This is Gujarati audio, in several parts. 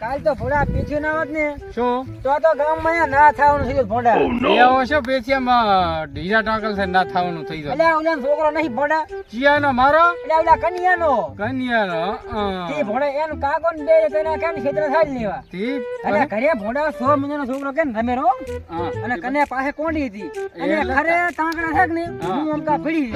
કાલ તો ભોડા પીછું ના હોત ને શું? તો તો ગામમાં ના થવાનું થઈ ગયું ભોડા એવો છે પેચિયામાં ઢીરા ટાંકલ છે ના થવાનું થઈ ગયું. એટલે ઓલા છોકરો નહીં ભોંડા ચિયાનો મારો? એટલે ઓલા કન્યાનો. કન્યાનો તે ભોડા એનું કાકો ને બે તેના કેમ ક્ષેત્ર થાય લેવા. તી એટલે ઘરે ભોંડા સો મહિનાનો છોકરો કેમ રમે રો અને કન્યા પાસે કોંડી હતી. અને ખરે તાંકડા થાક ને હા. હું આમ કા પડી.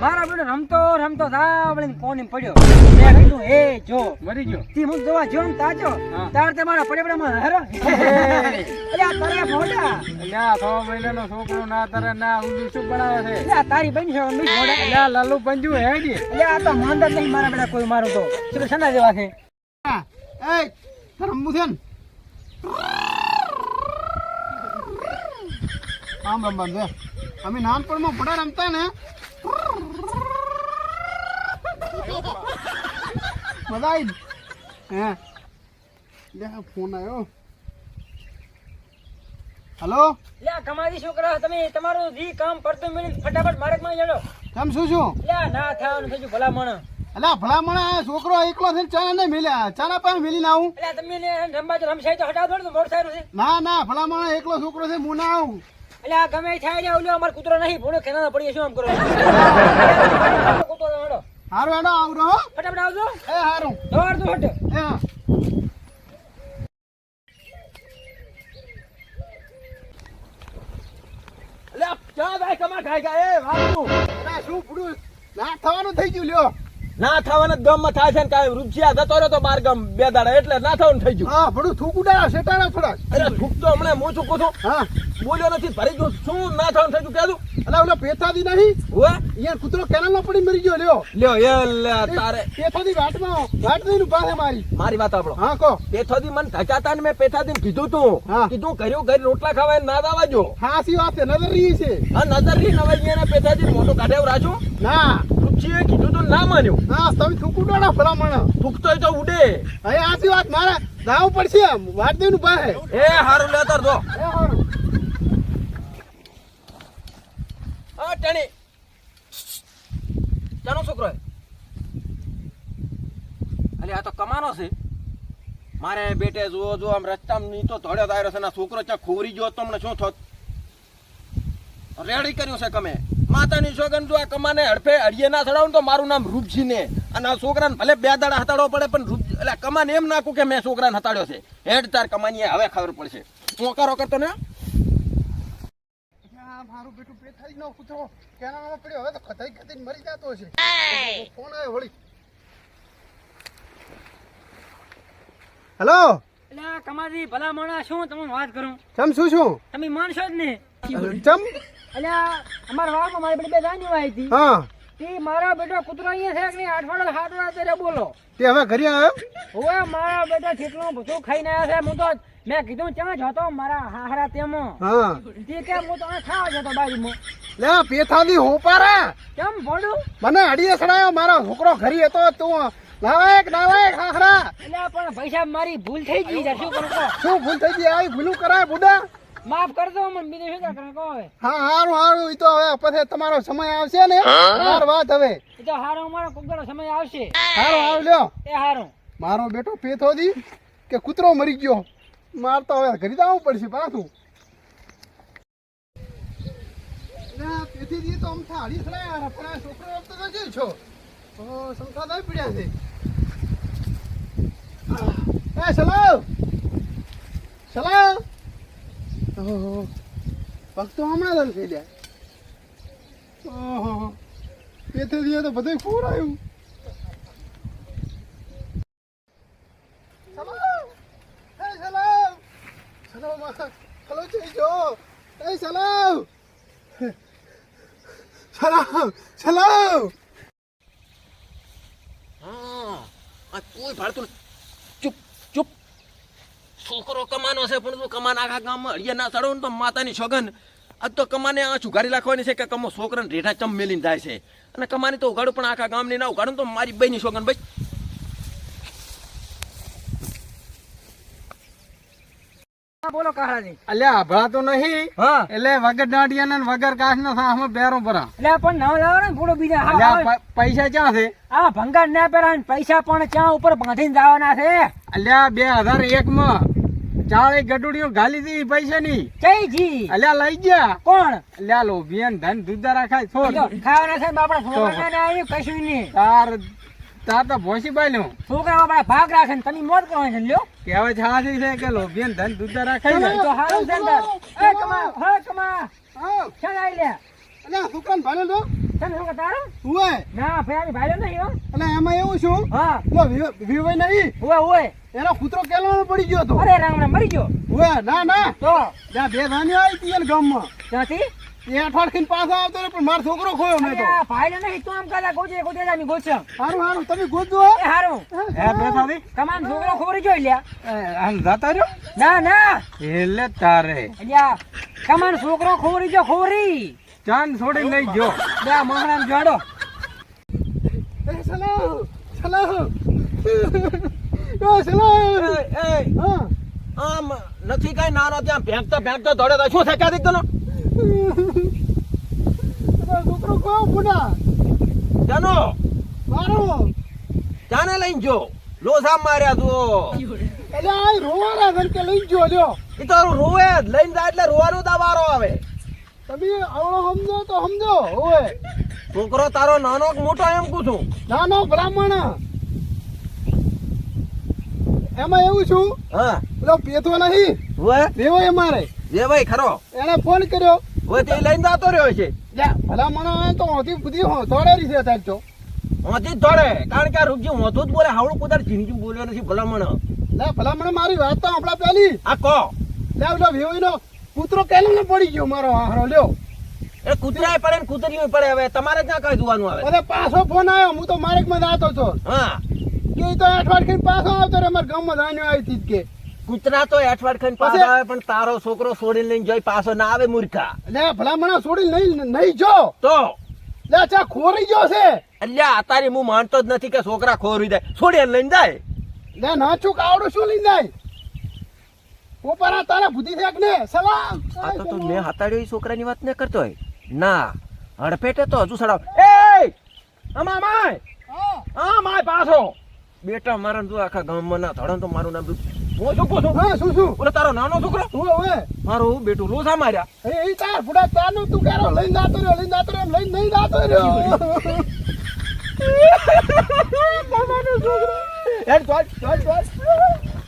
મારા બેડો રમતો રમતો સાંભળીને કોની પડ્યો? મેં કીધું હે જો. મરી ગયો. તી હું જોવા જો ને તાજો. તાર તે મારા પડેપડામાં હરો. અરે આ તારા ભોંડા અલ્યા છ મહિનાનો છોકરો ના તારે ના ઊંધું શું બનાવે છે? એટલે તારી બની છે મી મોડા અલ્યા લાલુ પંજુ હેડી એટલે આ તો માંદર નહીં મારા બેડા કોઈ મારું તો. ચલો સના જેવા છે? એ રમવું છે ને? આમ રમવાનું છે. અમે નાનપણમાં પડા રમતા ને મજા આવી હે. લે ફોન આવ્યો હલો? લે આ છોકરા તમે? તમારું જી કામ પડતું મેળવી ફટાફટ માર્ગમાં જડો કેમ શું છું લે ના થવાનું થયું ભલા મણ અલા ભલામણ આ છોકરો એકલો થઈને ચા નહીં મિલ્યા ચાના પાસે મિલીને આવું. એટલે તમે ને રમવા તો રમશાઈ તો હટાવ દો ને મોડ સારું છે. ના ના ભલામણ એકલો છોકરો છે હું ના આવું. એટલે આ ગમે થાય જાય ઓલો અમાર કૂતરો નહીં ભૂણો ખેના પડીએ શું આમ કરો? કૂતરો હડો. હારું હેડો આવરો ફટાફટ આવજો. એ હારું. દોડ હટ. એ હા. અલ્યા ચા ભાઈ કમા ખાઈ ગયા એ અલા, શું પૂરું ના થવાનું થઈ ગયું લ્યો. ના થવાના ગામમાં થાય છે ને કાંઈ રૂપિયા જતો રહ્યો તો બાર ગામ બે દાડા એટલે ના થવાનું થઈ ગયું. હા ભડું થૂક ઉડાડા શેટાડા થોડા. અરે થૂક તો હમણાં હું ચૂકું છું? હા. બોલ્યો નથી ભરી ગયું શું ના થવાનું થઈ ગયું કહેતું એટલે ઓલો પેથાદી નહીં? હોય અહીંયા કૂતરો કેનાલમાં પડી મરી ગયો લ્યો. લ્યો એ તારે. પેથાદી વાટમાં વાટ નહીં પાસે મારી. મારી વાત આપણો હા કો પેથાદી મને ધકાતા ને મેં પેથાથી કીધું તું. હા. કીધું કર્યું ઘરે રોટલા ખાવા ના દાવા જો હા સી વાત છે નજર રહી છે. આ નજરની નવાઈ એને પેથાથી મોટો કાઢે રાજુ? ના. રૂપસીએ કીધું તો ના માન્યું. હા તમે થૂકું ઉડાડો ભલામણ. થૂકતો તો ઉડે. હવે આ સી વાત? મારે દાવ પડશે વાત દે નું પાસે એ હારું લેતર દો એ હારું. હા ટણી. ચાનો છોકરો અલે આ તો કમાનો છે. મારે બેટે જુઓ જો આમ રસ્તામાં નીચો તો ધોડ્યો દાયરો છે ના છોકરો ત્યાં ખોરી ગયો તો મને શું થોત રેડી કર્યું છે કમે. માતાની સોગન જો આ કમાને હડફે હડિયે ના ચડાવું તો મારું નામ રૂપજી ને અને આ છોકરાને ભલે બે દાડા હતાડવો પડે પણ રૂપ એટલે કમાને એમ નાખું કે મેં છોકરાને હતાડ્યો છે. હેડ તાર કમાની હવે ખબર પડશે. ઓકારો કરતો ને મારું બેટું પેથાઈ નો કૂતરો કેનાલમાં પડ્યો હવે તો ખતાઈ ખતાઈ મરી જતો છે ફોન આવ્યો વળી. હેલો એટલે આ કમાજી ભલા મણા શું તમે વાત કરું? ચમ શું શું તમે માનશો જ ને ચમ? આ અમારા વાળમાં મારી બેટી બે જાની આવી હતી. હા. તે મારા બેટા કૂતરો અહીંયા છે કે આઠવાડો હાથવાડા તેરે બોલો. તે હવે ઘરે આવ્યો? હવે મારા બેટા છેટલો બધું ખાઈને આવ્યા છે. હું તો મેં કીધું ક્યાં જતો મારા હાહરા તેમો. હા. તે કે હું તો આ ખાવા જતો બાજુમાં. લે પેથાની હોપારા. કેમ ભણું મને અડીએ સડાયો મારો છોકરો ઘરે હતો તું નાવાયક નાવાયક હાખરા એટલે પણ પૈસા મારી ભૂલ થઈ ગઈ છે. શું કરું? શું ભૂલ થઈ ગઈ? આવી ભૂલું કરાય બુડા. માફ કરજો મને બીજું શું કરે કહો હવે? હા હારું હારું ઈ તો હવે પછી તમારો સમય આવશે ને? તાર વાત હવે. ઈ તો હારો અમારો કોકનો સમય આવશે. હારો હારું લ્યો. એ હારો. મારો બેટો પેથો દી કે કૂતરો મરી ગયો. માર તો હવે ઘરે આવવું પડશે પાછું. ના, પેથી દી તો આમ થાળી સડાયા પણ આ છોકરો તો છો. ઓ શંકા દાઈ પડ્યા છે. એ સલાવ સલાવ ઓહો પગ તો હમણાં જ થઈ ગયા ઓહો પેથી દી તો બધું ફૂર આવ્યું સલામ એ સલામ સલામ હલો ચઈજો એ સલામ સલામ સલામ હા આ કોઈ ભાડતું નથી. છોકરો કમાનો છે પણ તું કમાન આખા ગામમાં હળિયા ના ચડો ને તો માતાની સોગન આજ તો કમાને આ છુગારી રાખવાની છે કે કમો છોકરાને રેઠા ચમ મેલીને જાય છે. અને કમાની તો ઉગાડું પણ આખા ગામની ના ઉગાડું તો મારી બહેની સોગન ભાઈ બોલો કાળાજી. અલ્યા ભળાતો નહીં. એટલે વગર દાંડિયા ને વગર કાચ ના સાહમાં બેરો ભરા એટલે પણ નવ લાવો ને થોડો બીજા પૈસા ક્યાં છે? આ ભંગાર ના પહેરા પૈસા પણ ક્યાં ઉપર બાંધીને જવાના છે? અલ્યા બે હજાર એક માં ચાળે ગડુડીઓ ગાલી દીધી પૈસા ની કઈ જી. અલ્યા લઈ ગયા. કોણ? અલ્યા લોભિયન ધન દૂધા રાખાય છોડ. ખાવાના છે ને આપણા છોકરાને આવ્યું કશું નહીં. તાર તાર તો ભોસી બાયલું. છોકરા આપણા ભાગ રાખે ને તમે મોત કરો છે લ્યો. છે સાચી છે કે લોભિયન ધન દૂધા રાખાય ને તો હારું છે ને તાર. એ કમા હે કમા. હા. ચાલ આઈ લે. અલ્યા દુકાન ભાલે લો ના ભાઈ ભાઈલો નહીં હો. અલ્યા એમાં એવું શું હા? લો વિવ- વિવય નહીં. ઓય એનો કૂતરો કેલવાનો પડી ગયો તો અરે રામણા મરી ગયો. હુએ ના ના. તો? ત્યાં બે ધાન્યો આવી હતી એને ગામમાં. ત્યાંથી? એ અઠવાડિયે પાછો આવતો પણ મારો છોકરો ખોયો મેં તો. અરે નહીં તો આમ કાલા ગોજે ગોજે જામી ગોચો સારું સારું તમે ગોતજો એ હારું. હે. બેસાડી. તમામ છોકરો ખોરી જોઈ લ્યા આમ જતા રહ્યો? ના ના. એટલે તારે. અલ્યા કમાન છોકરો ખોરી જો ખોરી. ચાંદ છોડી લઈ જો બે મહણામ જાડો. ચલો ચલો એ, એ, હા. આમ નથી કઈ નાનો ત્યાં ભેંકતો ભેંકતો દોડે તો શું ક્યાં દીકતો તમારો છોકરો ખોયો પુના જાનો. મારો? જાને લઈને જો. લોસા માર્યા તું એટલે આ રોવાના ઘર કે લઈ જો લ્યો. એ તો રોવે જ. લઈને જાય એટલે રોવાનું દાવારો આવે. તમે આવડો સમજો તો સમજો ઓય. છોકરો તારો નાનો કે મોટો એમ પૂછું નાનો બ્રાહ્મણ. એમાં એવું છું હા. પેલો પેથો નહીં દેવો અમારે. જે ભાઈ ખરો. એને ફોન કર્યો. તે લઈને જાતો રહ્યો છે. લે ભલામણ તો હોતી બુદ્ધિ હો છે અત્યારે તો. હોતી કારણ કે રૂપજી હોતું જ બોલે હાવડું પોતાની જિંદગી બોલ્યો નથી ભલામણ. લે ભલામણ મારી વાત તો આપણા પેલી. આ કહો. લે પેલો વેવાઈનો કૂતરો કેલમ પડી ગયો મારો હારો લ્યો. એ કૂતરાય પડે ને કૂતરીઓ પડે હવે તમારે ક્યાં કઈ જોવાનું આવે? અરે પાછો ફોન આવ્યો હું તો મારેકમાં જાતો છો હા. કે તો અઠવાડ ખાઈ પાછો આવતો રે અમાર ગામમાં જાણ્યો આવી તી કે. કૂતરા તો અઠવાડ ખાઈ પાછો? આવે પણ તારો છોકરો છોડીને લઈને જોઈ પાછો ના આવે મૂર્ખા. લે ભલામણ છોડી નહીં નહીં જો. તો? લે ચા ખોરી ગયો છે. અલ્યા અતારી હું માનતો જ નથી કે છોકરા ખોરી જાય છોડીને લઈને જાય. લે નાચુક આવડું શું લઈને જાય? પોપારા તારા બુદ્ધિ છે ને સલામ. આ તો તું મેં હાતાડ્યો એ છોકરાની વાત ન કરતો હોય. ના હડફેટે તો હજુ સડાવ. એ અમા માય. હા. માય પાછો. બેટા મારા તું આખા ગામમાં ના ધડન તો મારું નામ હું શું છું હા શું શું? ઓલે તારો નાનો છોકરો? હું ઓવે? મારું બેટું લોસા માર્યા. એ તાર બુડા તારનું તું કેરો લઈને જાતો રહ્યો લઈને જાતો રહ્યો લઈને નહીં જાતો રહ્યો. તમારો છોકરો. યાર ચાલ ચાલ ચોટ